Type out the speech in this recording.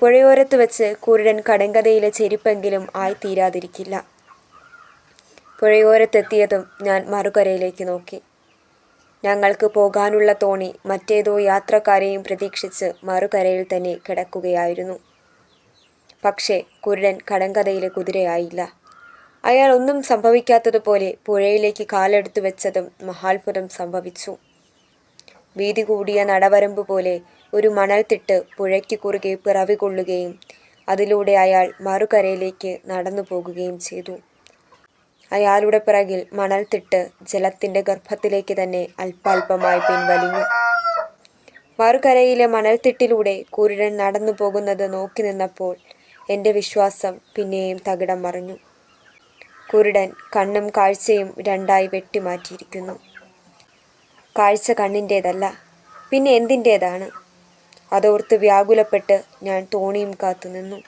പുഴയോരത്ത് വെച്ച് കുരുടൻ കടങ്കഥയിലെ ചെരുപ്പെങ്കിലും ആയിത്തീരാതിരിക്കില്ല പുഴയോരത്തെത്തിയതും ഞാൻ മറുകരയിലേക്ക് നോക്കി. ഞങ്ങൾക്ക് പോകാനുള്ള തോണി മറ്റേതോ യാത്രക്കാരെയും പ്രതീക്ഷിച്ച് മറുകരയിൽ തന്നെ കിടക്കുകയായിരുന്നു. പക്ഷേ കുരുടൻ കടങ്കഥയിലെ കുതിരയായില്ല. അയാൾ ഒന്നും സംഭവിക്കാത്തതുപോലെ പുഴയിലേക്ക് കാലെടുത്തു വെച്ചതും മഹാത്ഭുതം സംഭവിച്ചു. വീതി കൂടിയ നടവരമ്പ് പോലെ ഒരു മണൽത്തിട്ട് പുഴയ്ക്ക് കുറുകെ പിറവി കൊള്ളുകയും അതിലൂടെ അയാൾ മറുകരയിലേക്ക് നടന്നു പോകുകയും ചെയ്തു. അയാളുടെ പിറകിൽ മണൽത്തിട്ട് ജലത്തിന്റെ ഗർഭത്തിലേക്ക് തന്നെ അല്പാൽപമായി പിൻവലിഞ്ഞു. മറുകരയിലെ മണൽത്തിട്ടിലൂടെ കുരുടൻ നടന്നു പോകുന്നത് നോക്കി നിന്നപ്പോൾ എന്റെ വിശ്വാസം പിന്നെയും തകിടം മറിഞ്ഞു. കുരുടൻ കണ്ണും കാഴ്ചയും രണ്ടായി വെട്ടിമാറ്റിയിരിക്കുന്നു. കാഴ്ച കണ്ണിന്റേതല്ല പിന്നെ എന്തിന്റേതാണ് അതോർത്ത് വ്യാകുലപ്പെട്ട് ഞാൻ തോണിയും കാത്തു നിന്നു